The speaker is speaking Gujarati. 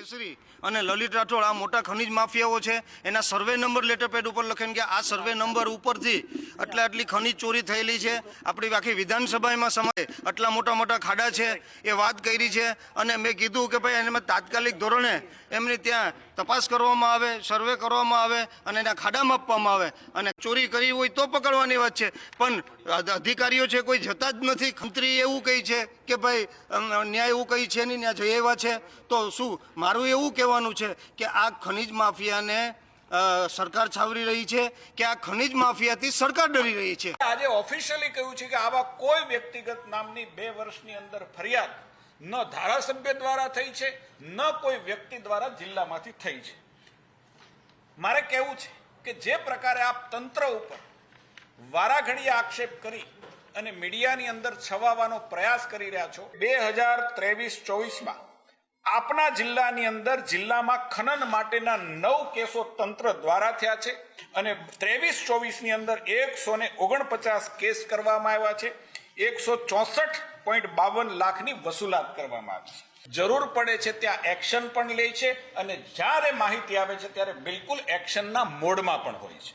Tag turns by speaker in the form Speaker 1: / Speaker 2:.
Speaker 1: કેસરી અને લલિત રાઠોડ, આ મોટા ખનિજ માફિયાઓ છે, એના સર્વે નંબર લેટર પેડ ઉપર લખેને કે આ સર્વે નંબર ઉપરથી આટલા આટલી ખનિજ ચોરી થયેલી છે. આપણી આખી વિધાનસભામાં સમય આટલા મોટા મોટા ખાડા છે, એ વાત કરી છે. અને મેં કીધું કે ભાઈ, એમાં તાત્કાલિક ધોરણે એમની ત્યાં તપાસ કરવામાં આવે સર્વે કરવામાં આવે અને એના ખાડા માપવામાં આવે. અને ચોરી કરી હોય તો પકડવાની વાત છે. પણ અધિકારીઓ છે, કોઈ જતા જ નથી. ખંત્રી એવું કહે છે કે ભાઈ ન્યાય એવું કહી છે નહીં ત્યાં જઈ આવ્યા છે. તો શું, મારું એવું કહેવાનું છે કે આ ખનિજ માફિયાને સરકાર છાવરી રહી છે કે આ ખનિજ માફિયાથી સરકાર ડરી રહી છે.
Speaker 2: આજે ઓફિશિયલી કહ્યું છે કે આવા કોઈ વ્યક્તિગત નામની બે વર્ષની અંદર ફરિયાદ ન ધારાસભ્ય દ્વારા થઈ છે, ન કોઈ વ્યક્તિ દ્વારા જિલ્લામાંથી થઈ છે. મારે કહેવું છે કે જે પ્રકારે આપ તંત્ર ઉપર વારાઘડીએ આક્ષેપ કરી અને મીડિયાની અંદર છવાવાનો પ્રયાસ કરી રહ્યા છો. બે હજાર ત્રેવીસ ચોવીસમાં આપના જિલ્લાની અંદર જિલ્લામાં ખનન માટેના નવ કેસો તંત્ર દ્વારા થયા છે અને ત્રેવીસ ચોવીસની અંદર એકસો ને ઓગણપચાસ કેસ કરવામાં આવ્યા છે. એકસો ચોસઠ પોઈન્ટ બાવન લાખની વસૂલાત કરવામાં આવી છે. જરૂર પડે છે ત્યાં એક્શન પણ લે છે અને જ્યારે માહિતી આવે છે ત્યારે બિલકુલ એક્શનના મોડમાં પણ હોય છે.